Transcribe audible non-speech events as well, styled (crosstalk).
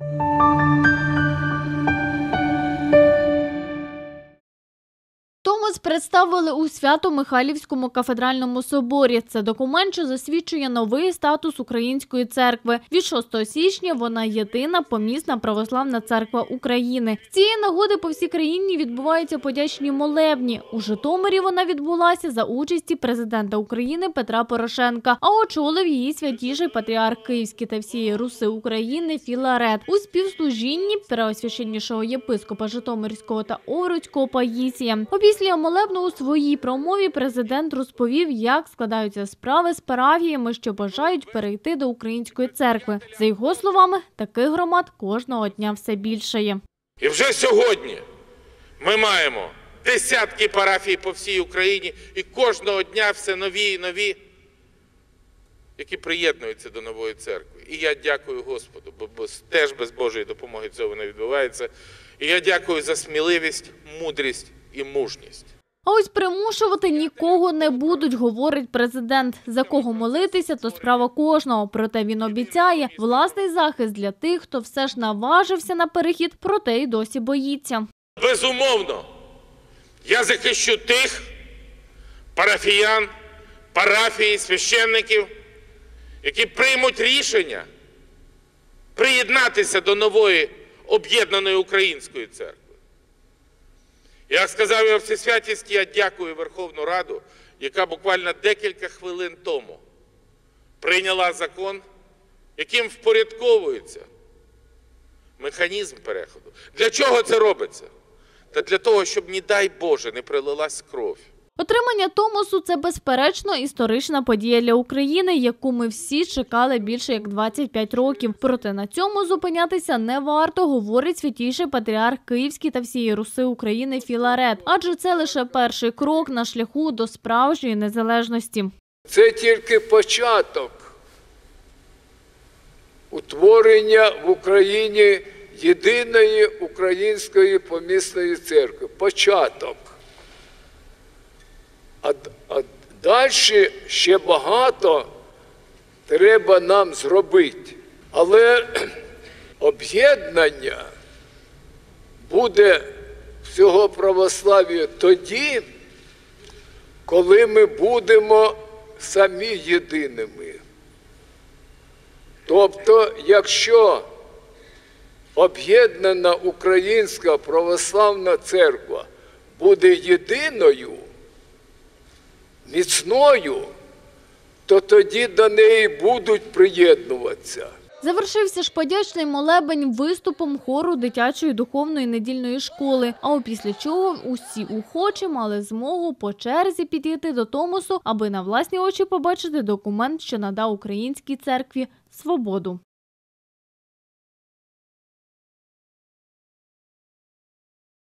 Thank you. Томос представили у Свято-Михайлівському кафедральному соборі. Це документ, що засвідчує новий статус української церкви. Від 6 січня вона єдина помісна православна церква України. З цієї нагоди по всій країні відбуваються подячні молебні. У Житомирі вона відбулася за участі президента України Петра Порошенка, а очолив її святіший патріарх Київський та всієї Руси України Філарет. У співслужінні преосвященнішого єпископа Житомирського та Овруцького Паїсія. Опісля молебну у своїй промові президент розповів, як складаються справи з парафіями, що бажають перейти до української церкви. За його словами, таких громад кожного дня все більшає. І вже сьогодні ми маємо десятки парафій по всій Україні, і кожного дня все нові і нові, які приєднуються до нової церкви. І я дякую Господу, бо теж без Божої допомоги цього не відбувається. І я дякую за сміливість, мудрість і мужність. А ось примушувати нікого не будуть, говорить президент. За кого молитися, то справа кожного. Проте він обіцяє власний захист для тих, хто все ж наважився на перехід, проте й досі боїться. Безумовно, я захищу тих парафіян, парафії, священників, які приймуть рішення приєднатися до нової об'єднаної української церкви. Як сказав його Всесвятість, я дякую Верховну Раду, яка буквально декілька хвилин тому прийняла закон, яким впорядковується механізм переходу. Для чого це робиться? Та для того, щоб, не дай Боже, не прилилась кров. Отримання Томосу це безперечно історична подія для України, яку ми всі чекали більше як 25 років. Проте на цьому зупинятися не варто, говорить святійший патріарх Київський та всієї Руси України Філарет. Адже це лише перший крок на шляху до справжньої незалежності. Це тільки початок утворення в Україні єдиної української помісної церкви. Початок. А, а далі ще багато треба нам зробити. Але (clears throat) об'єднання буде всього православ'я тоді, коли ми будемо самі єдиними. Тобто, якщо об'єднана Українська православна церква буде єдиною, міцною, то тоді до неї будуть приєднуватися. Завершився ж подячний молебень виступом хору дитячої духовної недільної школи. А опісля чого усі охочі мали змогу по черзі підійти до Томосу, аби на власні очі побачити документ, що надав українській церкві свободу.